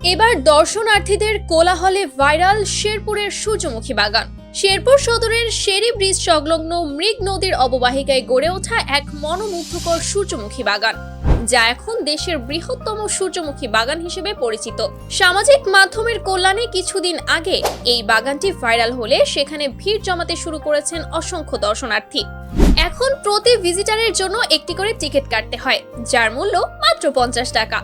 এবার দর্শনার্থীদের কোলাহলে ভাইরাল শেরপুরের সূর্যমুখী বাগান। শেরপুর সদরের শেরি ব্রিজ সংলগ্ন মৃগ নদীর অববাহিকায় গড়ে ওঠা এক মনোমুগ্ধকর সূর্যমুখী বাগান, যা এখন দেশের বৃহত্তম সূর্যমুখী বাগান হিসেবে পরিচিত। সামাজিক মাধ্যমের কল্যাণে কিছুদিন আগে এই বাগানটি ভাইরাল হলে সেখানে ভিড় জমাতে শুরু করেছেন অসংখ্য দর্শনার্থী। এখন প্রতি ভিজিটারের জন্য একটি করে টিকিট কাটতে হয়, যার মূল্য মাত্র পঞ্চাশ টাকা।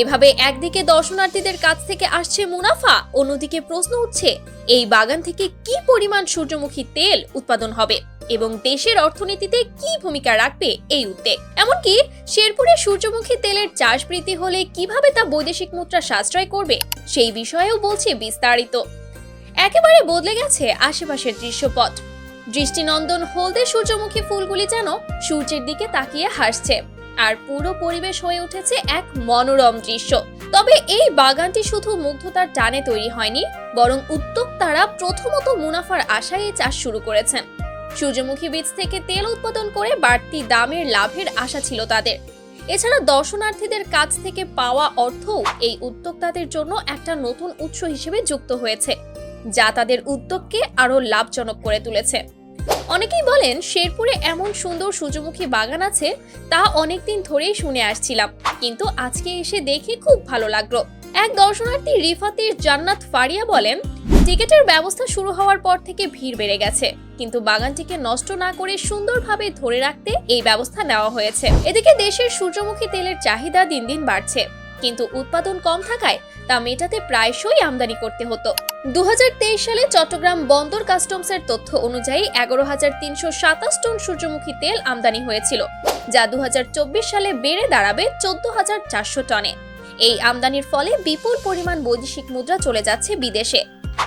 এভাবে একদিকে দর্শনার্থীদের কাছ থেকে আসছে মুনাফা, অন্যদিকে প্রশ্ন উঠছে, এই বাগান থেকে কি পরিমাণ সূর্যমুখী তেল উৎপাদন হবে এবং দেশের অর্থনীতিতে কি ভূমিকা রাখবে এই উদ্যোগ এমনকি শেরপুরে সূর্যমুখী তেলের চাষ বৃদ্ধি হলে কীভাবে তা বৈদেশিক মুদ্রা সাশ্রয় করবে, সেই বিষয়েও বলছে বিস্তারিত। একেবারে বদলে গেছে আশেপাশের দৃশ্যপট। দৃষ্টিনন্দন হলদে সূর্যমুখী ফুলগুলি যেন সূর্যের দিকে তাকিয়ে হাসছে। আর পুরো পরিবেশ হয়ে উঠেছে এক মনোরম দৃশ্য। তবে এই বাগানটি শুধু মুগ্ধতার টানে তৈরি হয়নি, বরং উদ্যোক্তারা প্রথমত মুনাফার আশায় চাষ শুরু করেছেন। সূর্যমুখী বীজ থেকে তেল উৎপাদন করে বাড়তি দামের লাভের আশা ছিল তাদের। এছাড়া দর্শনার্থীদের কাছ থেকে পাওয়া অর্থও এই উদ্যোক্তাদের জন্য একটা নতুন উৎস হিসেবে যুক্ত হয়েছে, যা তাদের উদ্যোগকে আরও লাভজনক করে তুলেছে। অনেকেই বলেন শেরপুরে এমন সুন্দর সূর্যমুখী বাগান আছে, তা অনেকদিন ধরেই শুনে আসছিলাম। কিন্তু আজকে এসে দেখে খুব ভালো লাগল। এক দর্শনার্থী রিফাতির জান্নাত ফারিয়া বলেন, টিকিটের ব্যবস্থা শুরু হওয়ার পর থেকে ভিড় বেড়ে গেছে। কিন্তু বাগানটিকে নষ্ট না করে সুন্দরভাবে ধরে রাখতে এই ব্যবস্থা নেওয়া হয়েছে। এদিকে দেশের সূর্যমুখী তেলের চাহিদা দিন দিন বাড়ছে। কিন্তু উৎপাদন কম থাকায় তা মেটাতে প্রায়শই আমদানি করতে হতো। দু সালে চট্টগ্রাম বন্দর কাস্টমসের তথ্য অনুযায়ী এগারো হাজার তিনশো সাতাশ টন সূর্যমুখী তেল আমদানি হয়েছিল, যা দু সালে বেড়ে দাঁড়াবে চোদ্দ হাজার চারশো টনে। এই আমদানির ফলে বিপুল পরিমাণ বৈদেশিক মুদ্রা চলে যাচ্ছে বিদেশে।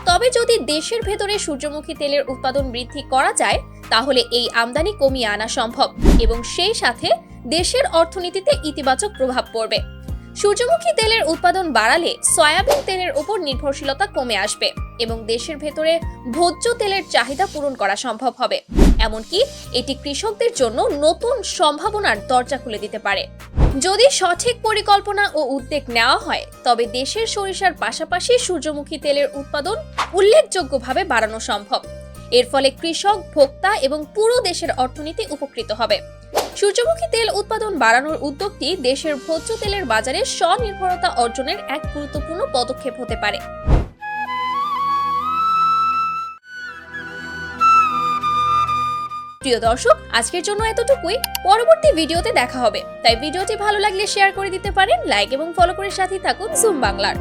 তবে যদি দেশের ভেতরে সূর্যমুখী তেলের উৎপাদন বৃদ্ধি করা যায়, তাহলে এই আমদানি কমিয়ে আনা সম্ভব এবং সেই সাথে দেশের অর্থনীতিতে ইতিবাচক প্রভাব পড়বে। সূর্যমুখী তেলের উৎপাদন বাড়ালে সয়াবিন তেলের উপর নির্ভরশীলতা কমে আসবে এবং দেশের ভেতরে ভোজ্য তেলের চাহিদা পূরণ করা সম্ভব হবে। এমনকি এটি কৃষকদের জন্য নতুন সম্ভাবনার দরজা খুলে দিতে পারে। যদি সঠিক পরিকল্পনা ও উদ্যোগ নেওয়া হয়, তবে দেশের সরিষার পাশাপাশি সূর্যমুখী তেলের উৎপাদন উল্লেখযোগ্যভাবে বাড়ানো সম্ভব। এর ফলে কৃষক, ভোক্তা এবং পুরো দেশের অর্থনীতি উপকৃত হবে। সূর্যমুখী তেল উৎপাদন বাড়ানোর উদ্যোগটি দেশের ভোজ্য তেলের বাজারে স্বনির্ভরতা অর্জনের এক গুরুত্বপূর্ণ পদক্ষেপ হতে পারে। প্রিয় দর্শক, আজকের জন্য এতটুকুই। পরবর্তী ভিডিওতে দেখা হবে। তাই ভিডিওটি ভালো লাগলে শেয়ার করে দিতে পারেন, লাইক এবং ফলো করে সাথে থাকুন জুম বাংলার।